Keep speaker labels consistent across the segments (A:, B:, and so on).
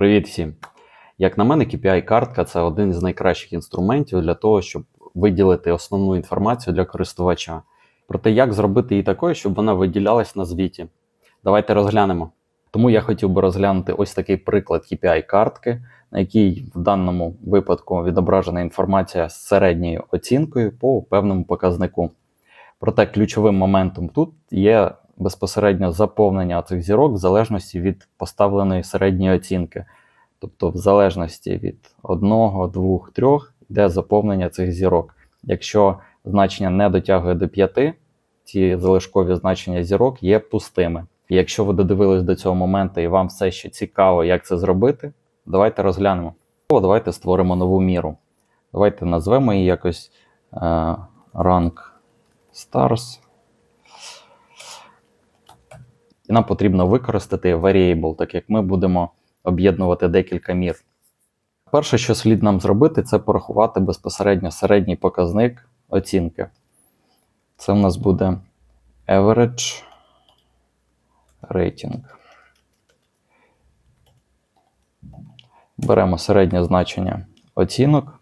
A: Привіт всім! Як на мене, KPI-картка це один з найкращих інструментів для того, щоб виділити основну інформацію для користувача. Проте, як зробити її такою, щоб вона виділялась на звіті? Давайте розглянемо. Тому я хотів би розглянути ось такий приклад KPI-картки, на якій в даному випадку відображена інформація з середньою оцінкою по певному показнику. Проте ключовим моментом тут є безпосередньо заповнення цих зірок в залежності від поставленої середньої оцінки. Тобто, в залежності від 1, 2, 3 йде заповнення цих зірок. Якщо значення не дотягує до 5, ці залишкові значення зірок є пустими. І якщо ви додивились до цього моменту і вам все ще цікаво, як це зробити, давайте розглянемо. Давайте створимо нову міру. Давайте назвемо її якось е, rank stars. І нам потрібно використати variable, так як ми будемо об'єднувати декілька мір. Перше, що слід нам зробити, це порахувати безпосередньо середній показник оцінки. Це в нас буде average rating. Беремо середнє значення оцінок.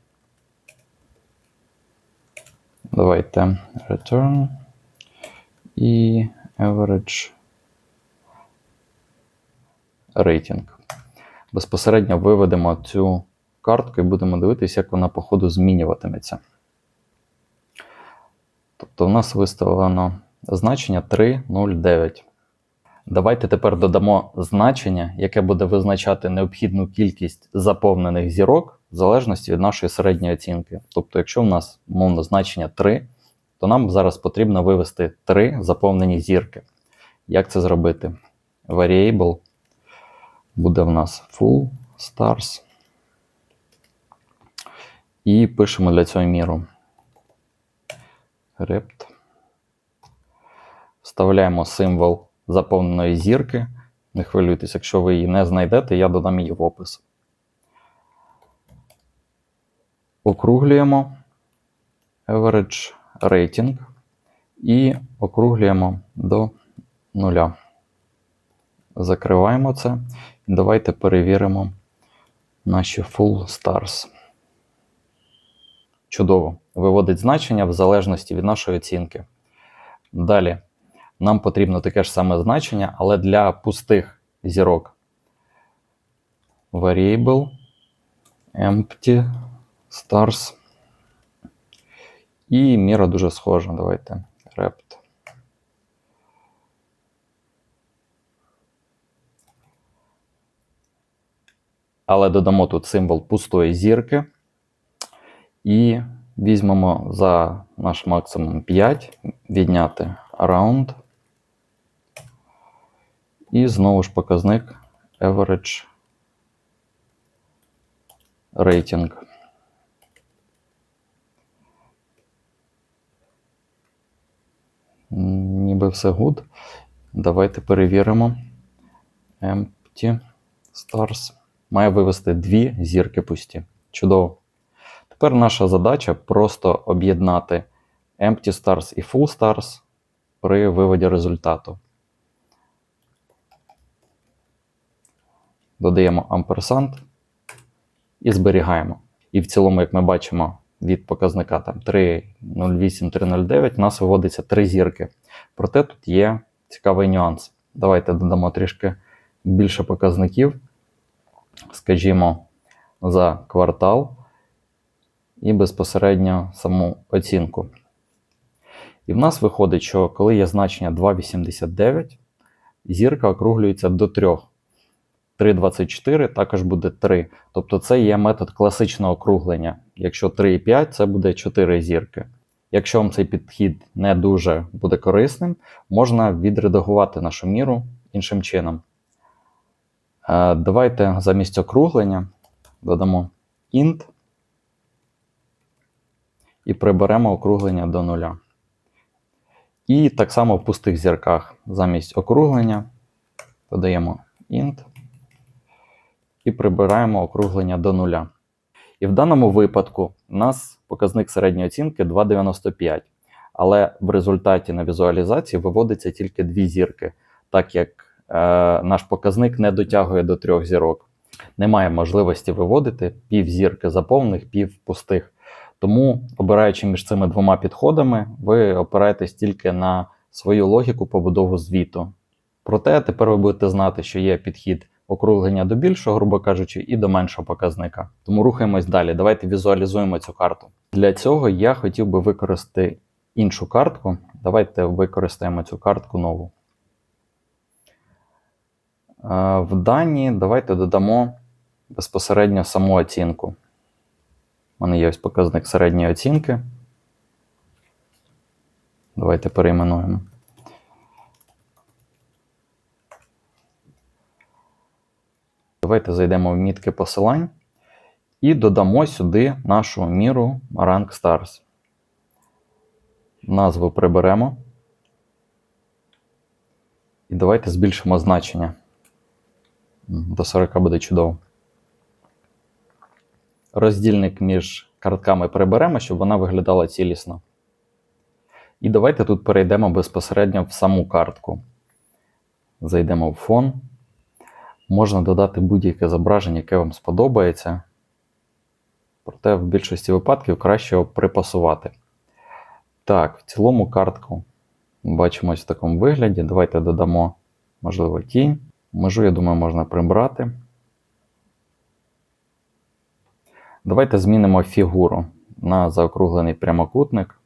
A: Давайте return і average рейтинг. Безпосередньо виведемо цю картку і будемо дивитися, як вона по ходу змінюватиметься. Тобто в нас виставлено значення 3,09. Давайте тепер додамо значення, яке буде визначати необхідну кількість заповнених зірок в залежності від нашої середньої оцінки. Тобто, якщо в нас мовно значення 3, то нам зараз потрібно вивести 3 заповнені зірки. Як це зробити? Variable буде в нас full stars. І пишемо для цього міру. Rept. Вставляємо символ заповненої зірки. Не хвилюйтесь, якщо ви її не знайдете, я додам її в опис. Округлюємо average rating і округлюємо до нуля. Закриваємо це. Давайте перевіримо наші full stars. Чудово. Виводить значення в залежності від нашої оцінки. Далі нам потрібно таке ж саме значення, але для пустих зірок. Variable, empty, stars. І міра дуже схожа. Давайте rept. Але додамо тут символ пустої зірки. І візьмемо за наш максимум 5, відняти round. І знову ж показник average rating. Ніби все good. Давайте перевіримо. Empty stars. Має вивести дві зірки пусті. Чудово. Тепер наша задача просто об'єднати Empty Stars і Full Stars при виводі результату. Додаємо амперсант і зберігаємо. І в цілому, як ми бачимо, від показника там 3.08, 3.09 у нас виводиться три зірки. Проте тут є цікавий нюанс. Давайте додамо трішки більше показників, скажімо, за квартал і безпосередньо саму оцінку. І в нас виходить, що коли є значення 2,89, зірка округлюється до 3. 3,24 також буде 3. Тобто це є метод класичного округлення. Якщо 3,5, це буде 4 зірки. Якщо вам цей підхід не дуже буде корисним, можна відредагувати нашу міру іншим чином. Е, Давайте замість округлення додамо int і приберемо округлення до нуля. І так само в пустих зірках замість округлення додаємо int і прибираємо округлення до нуля. І в даному випадку у нас показник середньої оцінки 2,95. Але в результаті на візуалізації виводиться тільки дві зірки, так як наш показник не дотягує до трьох зірок. Немає можливості виводити пів зірки заповнених, пів пустих. Тому, обираючи між цими двома підходами, ви опираєтесь тільки на свою логіку побудову звіту. Проте тепер ви будете знати, що є підхід округлення до більшого, грубо кажучи, і до меншого показника. Тому рухаємось далі. Давайте візуалізуємо цю карту. Для цього я хотів би використати іншу картку. Давайте використаємо цю картку нову. В дані давайте додамо безпосередньо саму оцінку. У мене є ось показник середньої оцінки. Давайте перейменуємо. Давайте зайдемо в мітки посилань і додамо сюди нашу міру Rank Stars. Назву приберемо. І давайте збільшимо значення. До 40 буде чудово. Роздільник між картками приберемо, щоб вона виглядала цілісно. І давайте тут перейдемо безпосередньо в саму картку. Зайдемо в фон. Можна додати будь-яке зображення, яке вам сподобається. Проте в більшості випадків краще його припасувати. Так, в цілому картку бачимо в такому вигляді. Давайте додамо, можливо, тінь. Межу, я думаю, можна прибрати. Давайте змінимо фігуру на заокруглений прямокутник.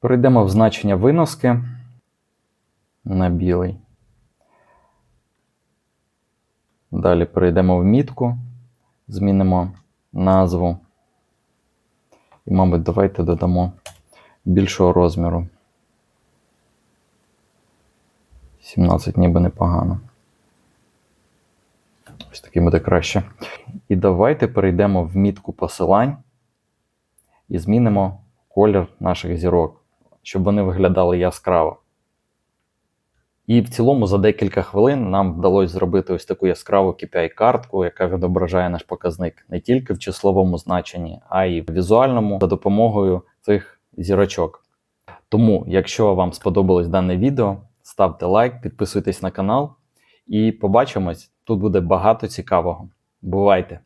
A: Перейдемо в значення виноски на білий. Далі перейдемо в мітку, змінимо назву. І, мабуть, давайте додамо більшого розміру. 17 ніби непогано. Ось такий буде краще. І давайте перейдемо в мітку посилань і змінимо колір наших зірок, щоб вони виглядали яскраво. І в цілому за декілька хвилин нам вдалося зробити ось таку яскраву KPI-картку, яка відображає наш показник не тільки в числовому значенні, а й в візуальному за допомогою цих зірочок. Тому, якщо вам сподобалось дане відео, ставте лайк, підписуйтесь на канал і побачимось. Тут буде багато цікавого. Бувайте!